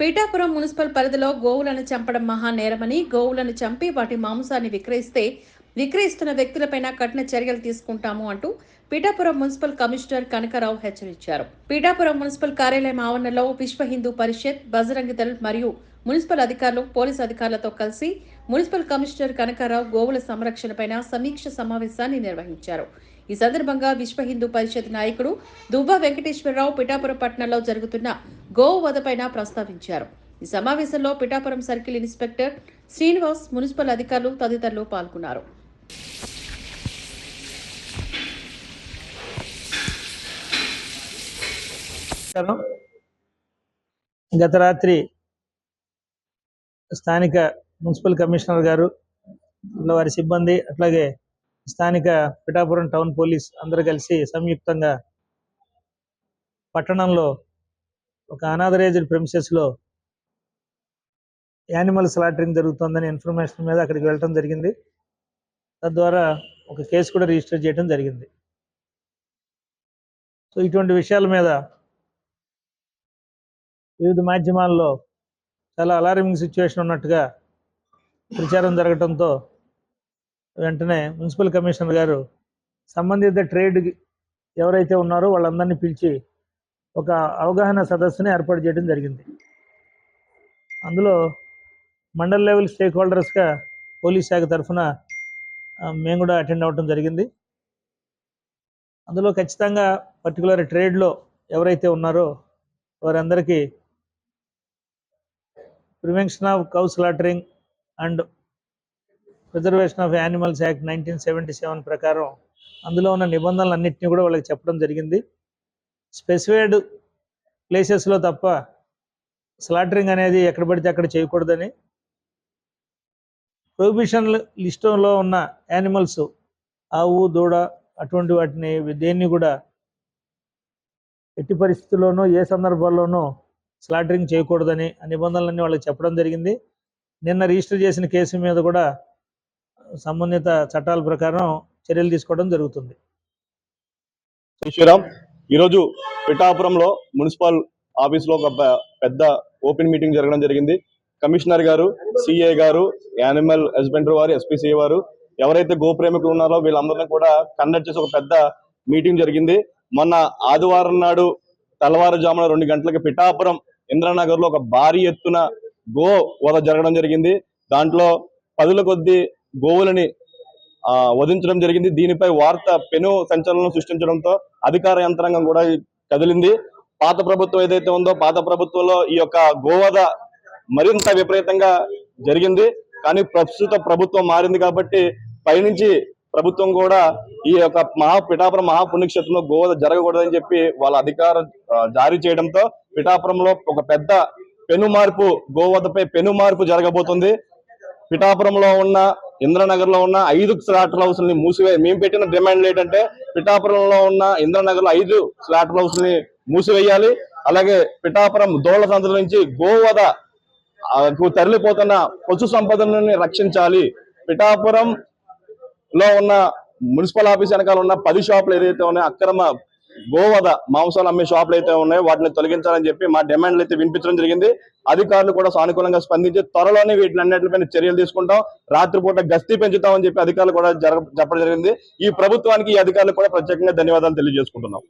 Pithapuram municipal పరిధిలో గోవులను చంపడం మహా నేరమని గోవులను చంపి వాటి మాంసాన్ని విక్రయిస్తే విక్రయిస్తున్న వ్యక్తులపైన కఠిన చర్యలు తీసుకుంటాము అంటూ పీఠాపురం మున్సిపల్ కమిషనర్ కనకరావు హెచ్చరించారు. పీఠాపురం మున్సిపల్ కార్యాలయం ఆవరణలో విశ్వ హిందూ పరిషత్ బజరంగ దళ్ మరియు మున్సిపల్ అధికారులు పోలీసు అధికారులతో కలిసి మున్సిపల్ కమిషనర్ కనకారావు గోవుల సంరక్షణపైన సమీక్ష సమావేశాన్ని నిర్వహించారు. ఈ సందర్భంగా విశ్వ హిందూ పరిషత్ నాయకుడు దువ్వ వెంకటేశ్వరరావు పిఠాపురం పట్టణంలో జరుగుతున్న గోవు వధపైన ప్రస్తావించారు. ఈ సమావేశంలో Pithapuram circle inspector Srinivas municipal అధికారులు తదితరులు పాల్గొన్నారు. గత రాత్రి స్థానిక మున్సిపల్ కమిషనర్ గారు వారి సిబ్బంది అట్లాగే స్థానిక పిఠాపురం టౌన్ పోలీస్ అందరు కలిసి సంయుక్తంగా పట్టణంలో ఒక అనాథరైజ్డ్ ప్రెమిసెస్లో యానిమల్ స్లాటరింగ్ జరుగుతుందని ఇన్ఫర్మేషన్ మీద అక్కడికి వెళ్ళటం జరిగింది. తద్వారా ఒక కేసు కూడా రిజిస్టర్ చేయడం జరిగింది. సో ఇటువంటి విషయాల మీద వివిధ మాధ్యమాల్లో చాలా అలారమింగ్ సిచ్యువేషన్ ఉన్నట్టుగా ప్రచారం జరగడంతో వెంటనే మున్సిపల్ కమిషనర్ గారు సంబంధిత ట్రేడ్ ఎవరైతే ఉన్నారో వాళ్ళందరినీ పిలిచి ఒక అవగాహన సదస్సుని ఏర్పాటు చేయడం జరిగింది. అందులో మండల్ లెవెల్ స్టేక్ హోల్డర్స్గా పోలీస్ శాఖ తరఫున మేము కూడా అటెండ్ అవ్వడం జరిగింది. అందులో ఖచ్చితంగా పర్టికులర్ ట్రేడ్లో ఎవరైతే ఉన్నారో వారందరికీ prevention of cow slaughtering and preservation of animals act nineteen seventy seven ప్రకారం అందులో ఉన్న నిబంధనలన్నింటినీ కూడా వాళ్ళకి చెప్పడం జరిగింది. స్పెసిఫైడ్ ప్లేసెస్లో తప్ప స్లాటరింగ్ అనేది ఎక్కడ పడితే అక్కడ చేయకూడదని ప్రొహిబిషన్ లిస్టులో ఉన్న యానిమల్స్ ఆవు దూడ అటువంటి వాటిని దేన్ని కూడా ఎట్టి పరిస్థితుల్లోనూ ఏ సందర్భాల్లోనూ స్లాటరింగ్ చేయకూడదని ఆ నిబంధనలన్నీ వాళ్ళకి చెప్పడం జరిగింది. నిన్న రిజిస్టర్ చేసిన కేసు మీద కూడా సంబంధిత చట్టాల ప్రకారం చర్యలు తీసుకోవడం జరుగుతుంది. శ్రీరామ్ ఈరోజు పిఠాపురంలో మున్సిపల్ ఆఫీస్లో ఒక పెద్ద ఓపెన్ మీటింగ్ జరగడం జరిగింది. కమిషనర్ గారు సిఏ గారు యానిమల్ హస్బెండరీ వారు ఎస్పీసీ వారు ఎవరైతే గోప్రేమికులు ఉన్నారో వీళ్ళందరినీ కూడా కండక్ట్ చేసి ఒక పెద్ద మీటింగ్ జరిగింది. మొన్న ఆదివారం నాడు తెల్లవారుజామున రెండు గంటలకు పిఠాపురం ఇంద్రనగర్లో ఒక భారీ ఎత్తున గో వధ జరగడం జరిగింది. దాంట్లో పదుల కొద్ది గోవులని వధించడం జరిగింది. దీనిపై వార్త పెను సంచలనం సృష్టించడంతో అధికార యంత్రాంగం కూడా కదిలింది. పాత ప్రభుత్వం ఏదైతే ఉందో పాత ప్రభుత్వంలో ఈ యొక్క గోవధ మరింత విపరీతంగా జరిగింది. కానీ ప్రస్తుత ప్రభుత్వం మారింది కాబట్టి పైనుంచి ప్రభుత్వం కూడా ఈ యొక్క మహా పిఠాపురం మహాపుణ్యక్షేత్రంలో గోద జరగకూడదని చెప్పి వాళ్ళ అధికారం జారీ చేయడంతో పిఠాపురంలో ఒక పెద్ద పెను మార్పు గోవధపై పెను మార్పు జరగబోతుంది. పిఠాపురంలో ఉన్న ఇంద్రనగర్లో ఉన్న ఐదు స్లాటర్ హౌస్ని మూసివే మేము పెట్టిన డిమాండ్ ఏంటంటే పిఠాపురంలో ఉన్న ఇంద్రనగర్లో ఐదు స్లాటర్ హౌస్ని మూసివేయాలి. అలాగే పిఠాపురం దోళ్ళ సందుల నుంచి గోవద తరలిపోతున్న పశు సంపదను రక్షించాలి. పిఠాపురం లో ఉన్న మున్సిపల్ ఆఫీస్ వెనకాల ఉన్న పది షాపులు ఏదైతే ఉన్నాయో అక్రమ గోవధ మాంసాలు అమ్మే షాపులు అయితే ఉన్నాయో వాటిని తొలగించాలని చెప్పి మా డిమాండ్లు అయితే వినిపించడం జరిగింది. అధికారులు కూడా సానుకూలంగా స్పందించి త్వరలోనే వీటిని అన్నిటిపైన చర్యలు తీసుకుంటాం. రాత్రిపూట గస్తీ పెంచుతామని చెప్పి అధికారులు కూడా జరగ చెప్పడం జరిగింది. ఈ ప్రభుత్వానికి ఈ అధికారులు కూడా ప్రత్యేకంగా ధన్యవాదాలు తెలియజేసుకుంటున్నాం.